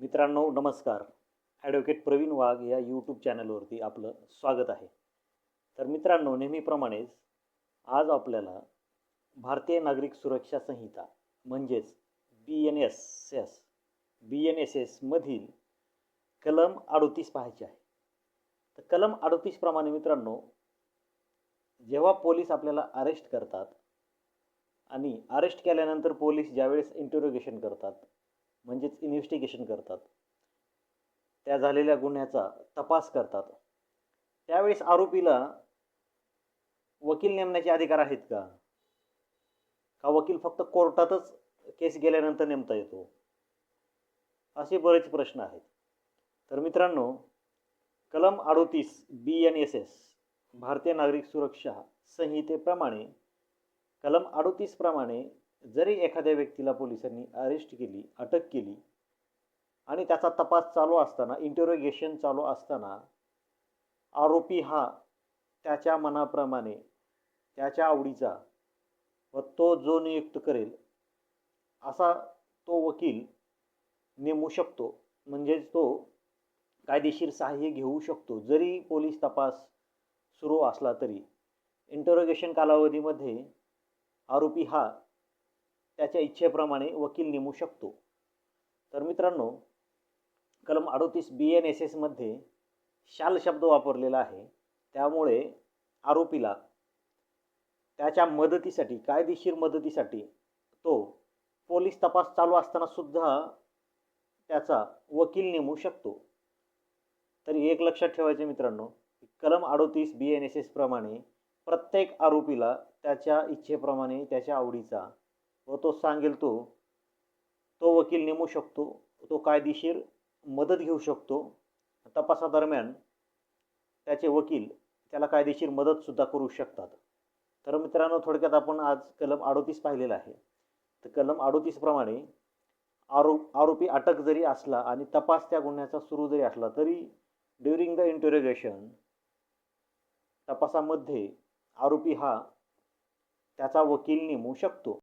मित्रांनो नमस्कार. ॲडव्होकेट प्रवीण वाघ या यूट्यूब चॅनलवरती आपलं स्वागत आहे. तर मित्रांनो नेहमीप्रमाणेच आज आपल्याला भारतीय नागरिक सुरक्षा संहिता म्हणजेच B N S S B N S एसमधील कलम अडोतीस पाहायचे आहे. तर कलम अडोतीसप्रमाणे मित्रांनो जेव्हा पोलीस आपल्याला अरेस्ट करतात आणि अरेस्ट केल्यानंतर पोलीस ज्यावेळेस इंटरोगेशन करतात म्हणजेच इन्व्हेस्टिगेशन करतात. त्या झालेल्या गुन्ह्याचा तपास करतात. त्यावेळेस आरोपीला वकील नेमण्याचे अधिकार आहेत का? का वकील फक्त कोर्टातच केस गेल्यानंतर नेमता येतो? असे बरेच प्रश्न आहेत. तर मित्रांनो कलम अडोतीस बी एन एस एस भारतीय नागरिक सुरक्षा संहितेप्रमाणे कलम अडोतीसप्रमाणे जरी एखाद्या व्यक्तीला पोलिसांनी अरेस्ट केली अटक केली आणि त्याचा तपास चालू असताना इंटरोगेशन चालू असताना आरोपी हा त्याच्या मनाप्रमाणे त्याच्या आवडीचा व तो जो नियुक्त करेल असा तो वकील नेमू शकतो. म्हणजेच तो कायदेशीर सहाय्य घेऊ शकतो. जरी पोलीस तपास सुरू असला तरी इंटरोगेशन कालावधीमध्ये आरोपी हा त्याच्या इच्छेप्रमाणे वकील नेमू शकतो. तर मित्रांनो कलम अडोतीस बी एन एस एसमध्ये शाल शब्द वापरलेला आहे. त्यामुळे आरोपीला त्याच्या मदतीसाठी कायदेशीर मदतीसाठी तो पोलीस तपास चालू असताना सुद्धा त्याचा वकील नेमू शकतो. तरी एक लक्षात ठेवायचे मित्रांनो कलम अडोतीस बी एन एस एसप्रमाणे प्रत्येक आरोपीला त्याच्या इच्छेप्रमाणे त्याच्या आवडीचा व तो सांगेल तो तो वकील नेमू शकतो तो कायदेशीर मदत घेऊ शकतो. तपासादरम्यान त्याचे वकील त्याला कायदेशीर मदतसुद्धा करू शकतात. तर मित्रांनो थोडक्यात आपण आज कलम अडोतीस पाहिलेलं आहे. तर कलम अडोतीसप्रमाणे आरोप आरोपी अटक जरी असला आणि तपास त्या गुन्ह्याचा सुरू जरी असला तरी ड्युरिंग द इंटरोगेशन तपासामध्ये आरोपी हा त्याचा वकील नेमू शकतो.